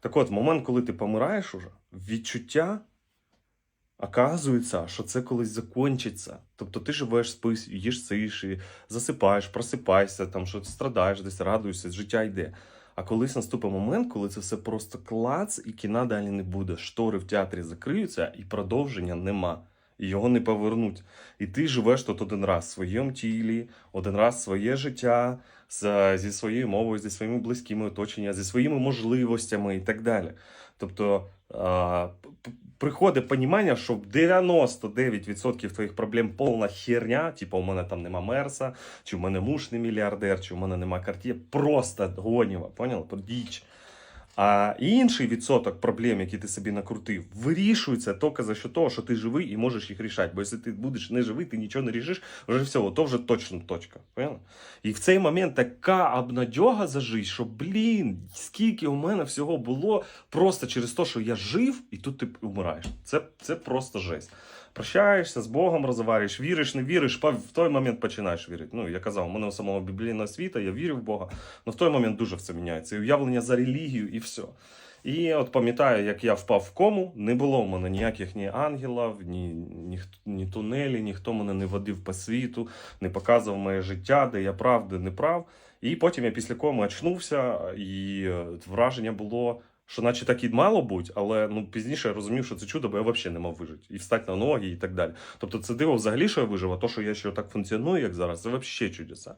Так от, в момент, коли ти помираєш уже, відчуття оказується, що це колись закінчиться. Тобто ти живеш, спиш, їш сиші, засипаєш, просипаєшся, там що страдаєш, десь радуєшся, життя йде. А колись наступить момент, коли це все просто клац, і кіна далі не буде. Штори в театрі закриються, і продовження нема. І його не повернуть. І ти живеш тут один раз в своєму тілі, один раз своє життя зі своєю мовою, зі своїми близькими оточеннями, зі своїми можливостями і так далі. Тобто приходить понімання, що 99% твоїх проблем повна херня, типу, у мене там нема мерса, чи в мене муж не мільярдер, чи в мене нема карт'є. Просто гоніва, поняла? Про діч. А інший відсоток проблем, які ти собі накрутив, вирішується тільки за що того, що ти живий і можеш їх рішати. Бо якщо ти будеш не живий, ти нічого не рішиш, вже все, то вже точно точка. Поняла? І в цей момент така обнадьога за життя, що блін, скільки у мене всього було просто через те, що я жив, і тут ти вмираєш. Це, це просто жесть. Прощаєшся з Богом, розварюєш, віриш, не віриш, в той момент починаєш вірити. Ну, я казав, у мене у самого біблійна освіта, я вірю в Бога, але в той момент дуже все міняється. І уявлення за релігію, і все. І от пам'ятаю, як я впав в кому, не було в мене ніяких ні ангелів, ні, ні, ні тунелі, ніхто мене не водив по світу, не показував моє життя, де я прав, де не прав. І потім я після коми очнувся, і е, враження було, що наче так і мало бути, але ну, пізніше я розумів, що це чудо, бо я взагалі не мав вижити. І встати на ноги, і так далі. Тобто це диво взагалі, що я вижив, а то, що я ще так функціоную, як зараз, це взагалі чудеса.